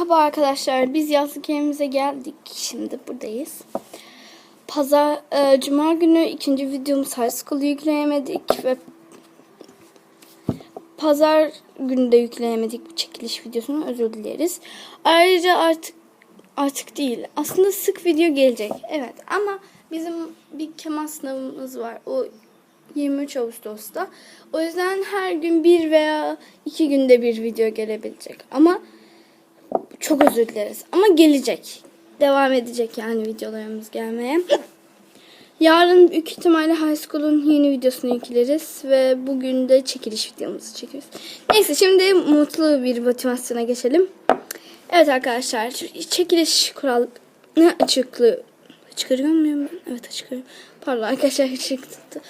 Merhaba arkadaşlar. Biz yazlık evimize geldik. Şimdi buradayız. Pazar, e, Cuma günü ikinci videomuzu High School yükleyemedik ve Pazar günü de yükleyemedik bu çekiliş videosunu. Özür dileriz. Ayrıca artık artık değil. Aslında sık video gelecek. Evet ama bizim bir keman sınavımız var. O 23 Ağustos'ta. O yüzden her gün bir veya iki günde bir video gelebilecek. Ama çok özür dileriz. Ama gelecek. Devam edecek yani videolarımız gelmeye. Yarın büyük ihtimalle High School'un yeni videosunu yükleriz. Ve bugün de çekiliş videomuzu çekiyoruz. Neyse şimdi mutlu bir motivasyona geçelim. Evet arkadaşlar çekiliş kuralını açıklı çıkarıyor muyum ben? Evet açıklıyorum. Pardon arkadaşlar tuttu.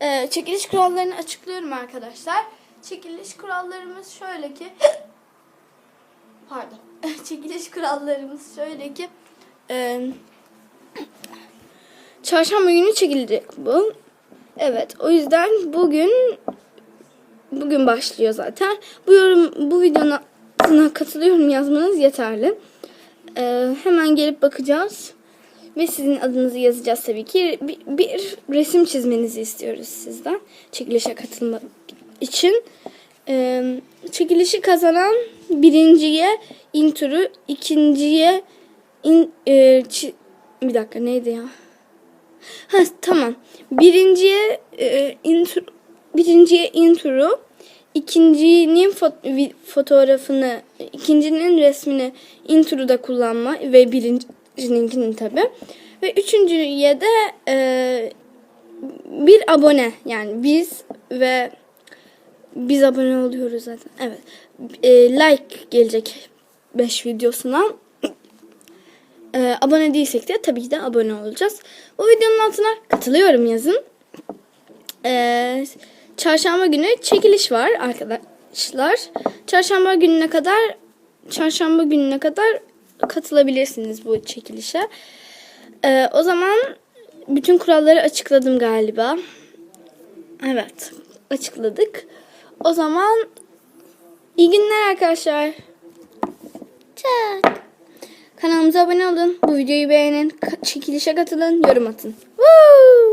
Ee, çekiliş kurallarını açıklıyorum arkadaşlar. Çekiliş kurallarımız şöyle ki pardon. çekiliş kurallarımız şöyle ki e, çarşamba günü çekilecek bu. Evet o yüzden bugün bugün başlıyor zaten. Bu yorum bu videonun altına katılıyorum yazmanız yeterli. Ee, hemen gelip bakacağız. Ve sizin adınızı yazacağız tabii ki. Bir, bir resim çizmenizi istiyoruz sizden. Çekilişe katılmak için. Ee, çekilişi kazanan birinciye inturu, ikinciye in, e, çi- bir dakika neydi ya? Ha tamam. Birinciye e, intro, birinciye intro, ikincinin fo- vi- fotoğrafını, ikincinin resmini introda kullanma ve birincininkini tabi. Ve üçüncüye de e, bir abone yani biz ve biz abone oluyoruz zaten. Evet. E, like gelecek 5 videosuna. E, abone değilsek de tabii ki de abone olacağız. Bu videonun altına katılıyorum yazın. E, çarşamba günü çekiliş var arkadaşlar. Çarşamba gününe kadar çarşamba gününe kadar katılabilirsiniz bu çekilişe. E, o zaman bütün kuralları açıkladım galiba. Evet, açıkladık. O zaman iyi günler arkadaşlar. Çak. Kanalımıza abone olun. Bu videoyu beğenin. Çekilişe katılın. Yorum atın.